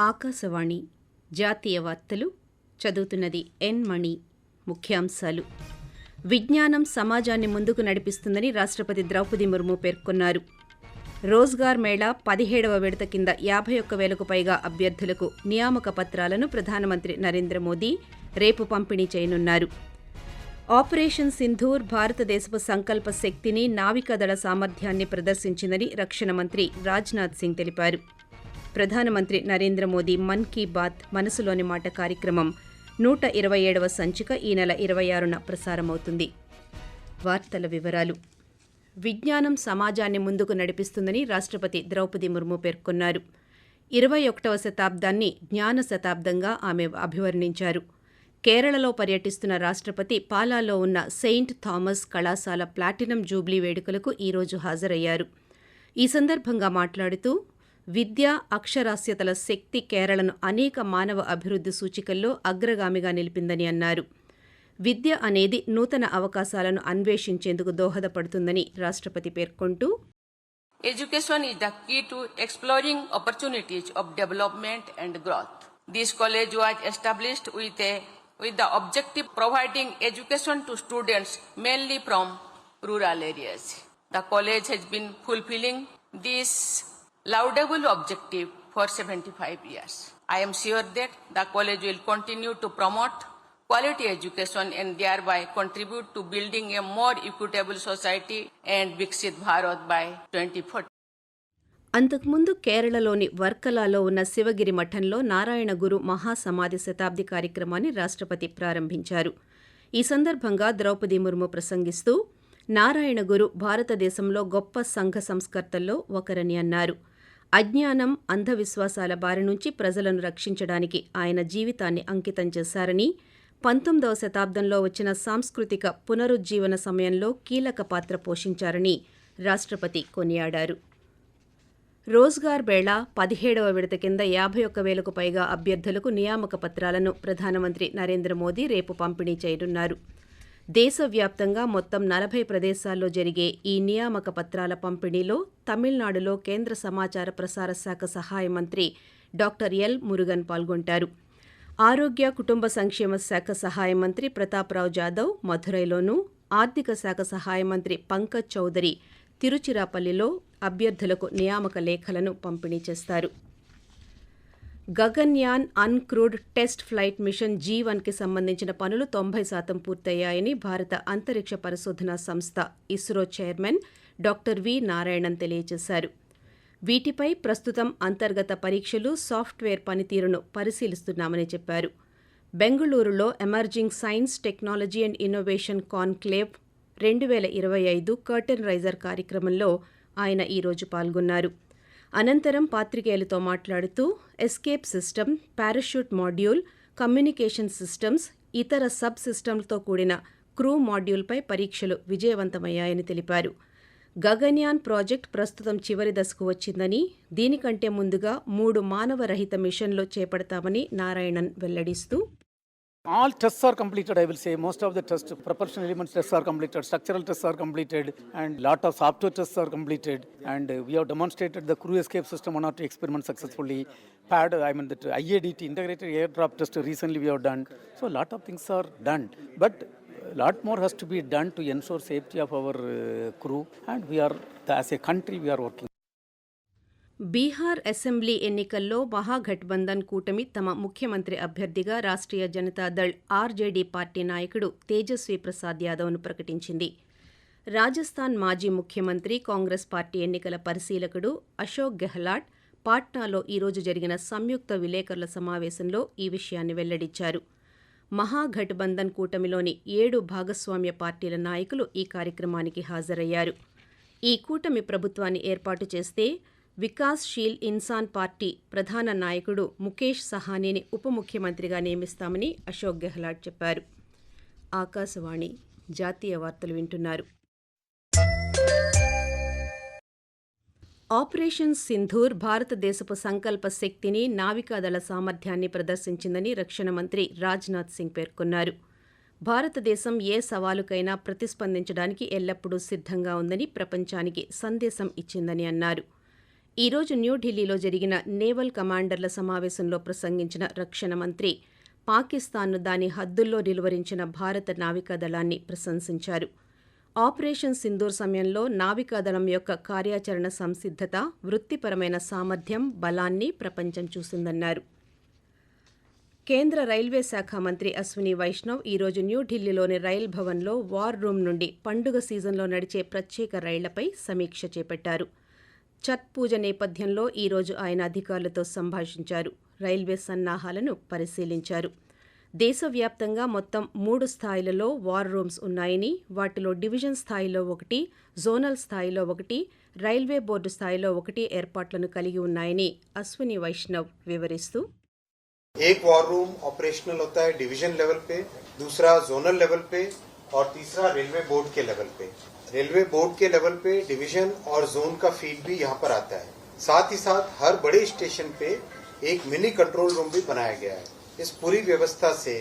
ఆకాశవాణి జాతీయ వార్తలు చదువుతున్నది ఎన్ మణి. ముఖ్యాంశాలు. విజ్ఞానం సమాజాన్ని ముందుకు నడిపిస్తుందని రాష్ట్రపతి ద్రౌపది ముర్ము పేర్కొన్నారు. రోజ్గార్ మేళా పదిహేడవ విడత కింద యాభై ఒక్క వేలకు పైగా అభ్యర్థులకు నియామక పత్రాలను ప్రధానమంత్రి నరేంద్ర మోదీ రేపు పంపిణీ చేయనున్నారు. ఆపరేషన్ సింధూర్ భారతదేశపు సంకల్ప శక్తిని నావికాదళ సామర్థ్యాన్ని ప్రదర్శించిందని రక్షణ మంత్రి రాజ్నాథ్ సింగ్ తెలిపారు. ప్రధానమంత్రి నరేంద్ర మోదీ మన్ కీ బాత్ మనసులోని మాట కార్యక్రమం నూట ఇరవై ఏడవ సంచిక ఈ నెల ఇరవై ఆరున ప్రసారమవుతుంది. వార్తల వివరాలు. విజ్ఞానం సమాజాన్ని ముందుకు నడిపిస్తుందని రాష్ట్రపతి ద్రౌపది ముర్ము పేర్కొన్నారు. ఇరవై ఒకటవ శతాబ్దాన్ని జ్ఞాన శతాబ్దంగా ఆమె అభివర్ణించారు. కేరళలో పర్యటిస్తున్న రాష్ట్రపతి పాలాలో ఉన్న సెయింట్ థామస్ కళాశాల ప్లాటినం జూబ్లీ వేడుకలకు ఈరోజు హాజరయ్యారు. ఈ సందర్భంగా మాట్లాడుతూ విద్యా అక్షరాస్యతల శక్తి కేరళను అనేక మానవ అభివృద్ధి సూచికల్లో అగ్రగామిగా నిలిపిందని అన్నారు. విద్య అనేది నూతన అవకాశాలను అన్వేషించేందుకు దోహదపడుతుందని రాష్ట్రపతి పేర్కొంటూ education is the key to exploring opportunities of development and growth this college was established with with the objective providing education to students mainly from rural areas the college has been fulfilling this laudable objective for 75 years. I am sure that the college will continue to promote quality education and thereby contribute to building a more equitable society and Viksit Bharat by 2040. అంతకుముందు కేరళలోని వర్కలాలో ఉన్న శివగిరి మఠంలో నారాయణ గురు మహాసమాధి శతాబ్ది కార్యక్రమాన్ని రాష్ట్రపతి ప్రారంభించారు ఈ సందర్భంగా ద్రౌపది ముర్ము ప్రసంగిస్తూ నారాయణ గురు భారతదేశంలో గొప్ప సంఘ సంస్కర్తల్లో ఒకరని అన్నారు అజ్ఞానం అంధవిశ్వాసాల బారి నుంచి ప్రజలను రక్షించడానికి ఆయన జీవితాన్ని అంకితం చేశారని పంతొమ్మిదవ శతాబ్దంలో వచ్చిన సాంస్కృతిక పునరుజ్జీవన సమయంలో కీలక పాత్ర పోషించారని రాష్ట్రపతి కొనియాడారు. రోజ్గార్ బేళ పదిహేడవ విడత కింద యాభై ఒక్క వేలకు పైగా అభ్యర్థులకు నియామక పత్రాలను ప్రధానమంత్రి నరేంద్ర మోదీ రేపు పంపిణీ చేయనున్నారు. దేశవ్యాప్తంగా మొత్తం నలభై ప్రదేశాల్లో జరిగే ఈ నియామక పత్రాల పంపిణీలో తమిళనాడులో కేంద్ర సమాచార ప్రసార శాఖ సహాయ మంత్రి డాక్టర్ ఎల్ మురుగన్ పాల్గొంటారు. ఆరోగ్య కుటుంబ సంక్షేమ శాఖ సహాయ మంత్రి ప్రతాప్రావు జాదవ్ మధురైలోనూ ఆర్థిక శాఖ సహాయ మంత్రి పంకజ్ చౌదరి తిరుచిరాపల్లిలో అభ్యర్థులకు నియామక లేఖలను పంపిణీ చేస్తారు. Gaganyaan uncrewed test flight mission G వన్కి సంబంధించిన పనులు తొంభై శాతం పూర్తయ్యాయని భారత అంతరిక్ష పరిశోధన సంస్థ ISRO chairman doctor V Narayanan తెలియజేశారు. వీటిపై ప్రస్తుతం అంతర్గత పరీక్షలు సాఫ్ట్వేర్ పనితీరును పరిశీలిస్తున్నామని చెప్పారు. బెంగళూరులో emerging science technology and innovation conclave రెండు వేల ఇరవై ఐదు కర్టెన్ రైజర్ కార్యక్రమంలో ఆయన ఈరోజు పాల్గొన్నారు. అనంతరం పాత్రికేయులతో మాట్లాడుతూ escape system parachute module communication systems ఇతర సబ్ సిస్టమ్లతో కూడిన క్రూ మాడ్యూల్పై పరీక్షలు విజయవంతమయ్యాయని తెలిపారు. గగన్యాన్ ప్రాజెక్ట్ ప్రస్తుతం చివరి దశకు వచ్చిందని దీనికంటే ముందుగా మూడు మానవరహిత మిషన్లు చేపడతామని నారాయణన్ వెల్లడిస్తూ All tests are completed, I will say. Most of the tests, propulsion elements tests are completed, structural tests are completed, and lot of software tests are completed. And uh, we have demonstrated the crew escape system one or two experiments successfully. PAD, I mean, the IADT, integrated airdrop test, recently we have done. So, a lot of things are done. But a lot more has to be done to ensure safety of our uh, crew. And we are, as a country, we are working. Bihar assembly ఎన్నికల్లో మహాగఠబంధన్ కూటమి తమ ముఖ్యమంత్రి అభ్యర్థిగా Rashtriya Janata Dal RJD party నాయకుడు తేజస్వి ప్రసాద్ యాదవ్ను ప్రకటించింది. రాజస్థాన్ మాజీ ముఖ్యమంత్రి Congress party ఎన్నికల పరిశీలకుడు అశోక్ గెహ్లాట్ పాట్నాలో ఈరోజు జరిగిన సంయుక్త విలేకరుల సమావేశంలో ఈ విషయాన్ని వెల్లడించారు. మహాగఠబంధన్ కూటమిలోని ఏడు భాగస్వామ్య పార్టీల నాయకులు ఈ కార్యక్రమానికి హాజరయ్యారు. ఈ కూటమి ప్రభుత్వాన్ని ఏర్పాటు చేస్తే వికాస్శీల్ ఇన్సాన్ పార్టీ ప్రధాన నాయకుడు ముఖేష్ సహానీని ఉప ముఖ్యమంత్రిగా నియమిస్తామని అశోక్ గెహ్లాట్ చెప్పారు. ఆకాశవాణి జాతీయ వార్తలు వింటున్నారు. ఆపరేషన్ సింధూర్ భారతదేశపు సంకల్ప శక్తిని నావికాదళ సామర్థ్యాన్ని ప్రదర్శించిందని రక్షణ మంత్రి రాజ్నాథ్ సింగ్ పేర్కొన్నారు. భారతదేశం ఏ సవాలుకైనా ప్రతిస్పందించడానికి ఎల్లప్పుడూ సిద్ధంగా ఉందని ప్రపంచానికి సందేశం ఇచ్చిందని అన్నారు. ఈరోజు న్యూఢిల్లీలో జరిగిన నేవల్ కమాండర్ల సమావేశంలో ప్రసంగించిన రక్షణ మంత్రి పాకిస్తాన్ను దాని హద్దుల్లో నిలువరించిన భారత నావికాదళాన్ని ప్రశంసించారు. ఆపరేషన్ సింధూర్ సమయంలో నావికాదళం యొక్క కార్యాచరణ సంసిద్ధత వృత్తిపరమైన సామర్థ్యం బలాన్ని ప్రపంచం చూసిందన్నారు. కేంద్ర రైల్వే శాఖ మంత్రి అశ్విని వైష్ణవ్ ఈరోజు న్యూఢిల్లీలోని రైల్ భవన్లో వార్ రూమ్ నుండి పండుగ సీజన్లో నడిచే ప్రత్యేక రైళ్ళపై సమీక్ష చేపట్టారు. ఛత్ పూజ నేపథ్యంలో ఈరోజు ఆయన అధికారులతో సంభాషించారు రైల్వే సన్నాహాలను పరిశీలించారు దేశవ్యాప్తంగా మొత్తం మూడు స్థాయిలలో వార్ రూమ్స్ ఉన్నాయని వాటిలో డివిజన్ స్థాయిలో ఒకటి జోనల్ స్థాయిలో ఒకటి రైల్వే బోర్డు స్థాయిలో ఒకటి ఏర్పాట్లను కలిగి ఉన్నాయని అశ్విని వైష్ణవ్ వివరిస్తూ एक वॉर रूम ऑपरेशनल होता है डिवीजन लेवल पे दूसरा जोनल लेवल पे और तीसरा रेलवे बोर्ड के लेवल पे रेलवे बोर्ड के लेवल पे डिवीजन और जोन का फीड भी यहाँ पर आता है साथ ही साथ हर बड़े स्टेशन पे एक मिनी कंट्रोल रूम भी बनाया गया है इस पूरी व्यवस्था से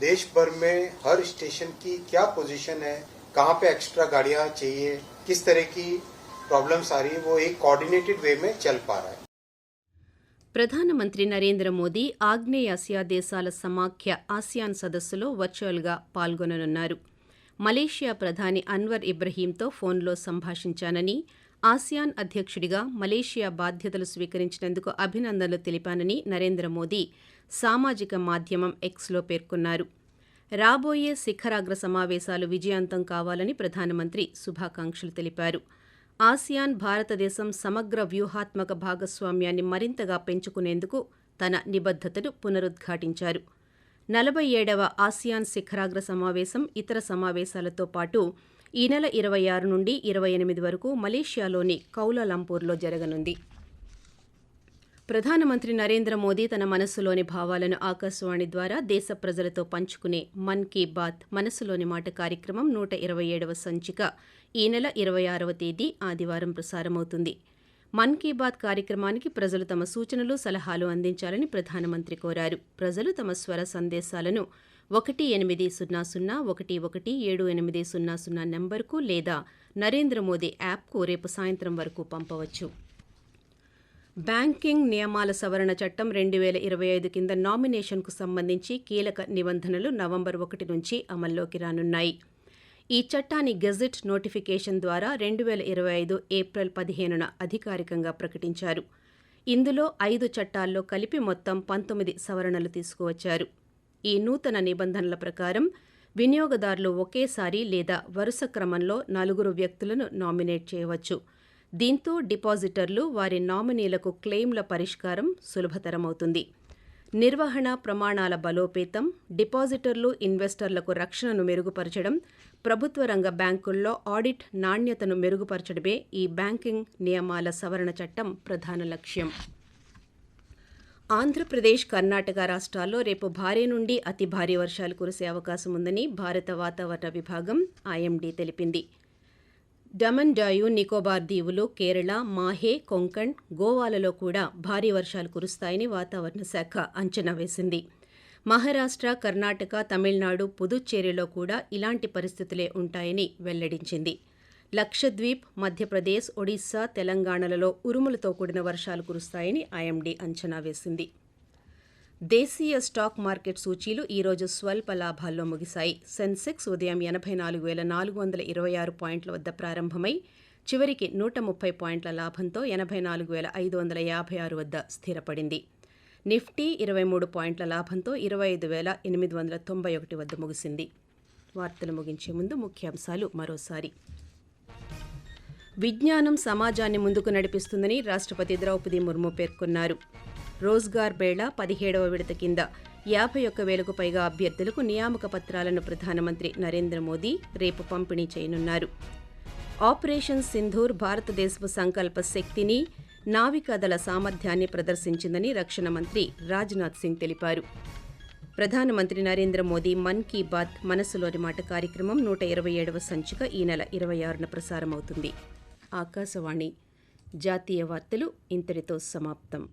देश भर में हर स्टेशन की क्या पोजीशन है कहाँ पे एक्स्ट्रा गाड़ियाँ चाहिए किस तरह की प्रॉब्लम्स आ रही है वो एक कोऑर्डिनेटेड वे में चल पा रहा है ప్రధానమంత్రి నరేంద్ర మోదీ ఆగ్నేయాసియా దేశాల సమాఖ్య ఆసియాన్ సదస్సులో వర్చువల్గా పాల్గొననున్నారు మలేషియా ప్రధాని అన్వర్ ఇబ్రహీంతో ఫోన్లో సంభాషించానని ఆసియాన్ అధ్యక్షుడిగా మలేషియా బాధ్యతలు స్వీకరించినందుకు అభినందనలు తెలిపానని నరేంద్ర మోదీ సామాజిక మాధ్యమం ఎక్స్లో పేర్కొన్నారు. రాబోయే శిఖరాగ్ర సమావేశాలు విజయవంతం కావాలని ప్రధానమంత్రి శుభాకాంక్షలు తెలిపారు. ఆసియాన్ భారతదేశం సమగ్ర వ్యూహాత్మక భాగస్వామ్యాన్ని మరింతగా పెంచుకునేందుకు తన నిబద్ధతను పునరుద్ఘాటించారు. నలభై ఏడవ ఆసియాన్ శిఖరాగ్ర సమావేశం ఇతర సమావేశాలతో పాటు ఈ నెల ఇరవై ఆరు నుండి ఇరవై ఎనిమిది వరకు మలేషియాలోని కౌలాలంపూర్లో జరగనుంది. ప్రధానమంత్రి నరేంద్ర మోదీ తన మనస్సులోని భావాలను ఆకాశవాణి ద్వారా దేశ ప్రజలతో పంచుకునే మన్ కీ బాత్ మనసులోని మాట కార్యక్రమం నూట ఇరవై ఏడవ సంచిక ఈ నెల ఇరవై ఆరవ తేదీ ఆదివారం ప్రసారమవుతుంది. మన్ కీ బాత్ కార్యక్రమానికి ప్రజలు తమ సూచనలు సలహాలు అందించాలని ప్రధానమంత్రి కోరారు. ప్రజలు తమ స్వర సందేశాలను ఒకటి ఎనిమిది సున్నా సున్నా ఒకటి ఒకటి ఏడు ఎనిమిది సున్నా సున్నా నెంబర్కు లేదా నరేంద్ర మోదీ యాప్కు రేపు సాయంత్రం వరకు పంపవచ్చు. బ్యాంకింగ్ నియమాల సవరణ చట్టం రెండు వేల ఇరవై ఐదు కింద నామినేషన్కు సంబంధించి కీలక నిబంధనలు నవంబర్ ఒకటి నుంచి అమల్లోకి రానున్నాయి. ఈ చట్టాన్ని గెజిట్ నోటిఫికేషన్ ద్వారా రెండు వేల ఇరవై ఐదు ఏప్రిల్ పదిహేనున అధికారికంగా ప్రకటించారు. ఇందులో ఐదు చట్టాల్లో కలిపి మొత్తం పంతొమ్మిది సవరణలు తీసుకువచ్చారు. ఈ నూతన నిబంధనల ప్రకారం వినియోగదారులు ఒకేసారి లేదా వరుస క్రమంలో నలుగురు వ్యక్తులను నామినేట్ చేయవచ్చు. దీంతో డిపాజిటర్లు వారి నామినీలకు క్లెయిమ్ల పరిష్కారం సులభతరమవుతుంది. నిర్వహణ ప్రమాణాల బలోపేతం డిపాజిటర్లు ఇన్వెస్టర్లకు రక్షణను మెరుగుపరచడం ప్రభుత్వ రంగ బ్యాంకుల్లో ఆడిట్ నాణ్యతను మెరుగుపరచడమే ఈ బ్యాంకింగ్ నియమాల సవరణ చట్టం ప్రధాన లక్ష్యం. ఆంధ్రప్రదేశ్ కర్ణాటక రాష్ట్రాల్లో రేపు భారీ నుండి అతి భారీ వర్షాలు కురిసే అవకాశం ఉందని భారత వాతావరణ విభాగం ఐఎండీ తెలిపింది. డమన్ డాయు నికోబార్ దీవులు కేరళ మాహే కొంకణ్ గోవాలలో కూడా భారీ వర్షాలు కురుస్తాయని వాతావరణ శాఖ అంచనా వేసింది. మహారాష్ట్ర కర్ణాటక తమిళనాడు పుదుచ్చేరిలో కూడా ఇలాంటి పరిస్థితులే ఉంటాయని వెల్లడించింది. లక్షద్వీప్ మధ్యప్రదేశ్ ఒడిశా తెలంగాణలలో ఉరుములతో కూడిన వర్షాలు కురుస్తాయని ఐఎండీ అంచనా వేసింది. దేశీయ స్టాక్ మార్కెట్ సూచీలు ఈరోజు స్వల్ప లాభాల్లో ముగిశాయి. సెన్సెక్స్ ఉదయం ఎనభై నాలుగు వేల నాలుగు వందల ఇరవై ఆరు పాయింట్ల వద్ద ప్రారంభమై చివరికి నూట ముప్పై పాయింట్ల లాభంతో ఎనభై నాలుగు వేల ఐదు వందల యాభై ఆరు వద్ద స్థిరపడింది. నిఫ్టీ ఇరవై మూడు పాయింట్ల లాభంతో ఇరవై ఐదు వేల ఎనిమిది వందల తొంభై ఒకటి వద్ద ముగిసింది. వార్తలు ముగించే ముందు ముఖ్యాంశాలు మరోసారి. విజ్ఞానం సమాజాన్ని ముందుకు నడిపిస్తుందని రాష్ట్రపతి ద్రౌపది ముర్ము పేర్కొన్నారు. రోజ్గార్ బేళ పదిహేడవ విడత కింద యాభై ఒక్క వేలకు పైగా అభ్యర్థులకు నియామక పత్రాలను ప్రధానమంత్రి నరేంద్ర మోదీ రేపు పంపిణీ చేయనున్నారు. ఆపరేషన్ సింధూర్ భారతదేశపు సంకల్ప శక్తిని నావికాదళ సామర్థ్యాన్ని ప్రదర్శించిందని రక్షణ మంత్రి రాజ్నాథ్ సింగ్ తెలిపారు. ప్రధానమంత్రి నరేంద్ర మోదీ మన్ కీ బాత్ మనసులోని మాట కార్యక్రమం నూట ఇరవై ఏడవ సంచిక ఈ నెల ఇరవై ఆరున ప్రసారమవుతుంది. ఆకాశవాణి జాతీయ వార్తలు ఇంతటితో సమాప్తం.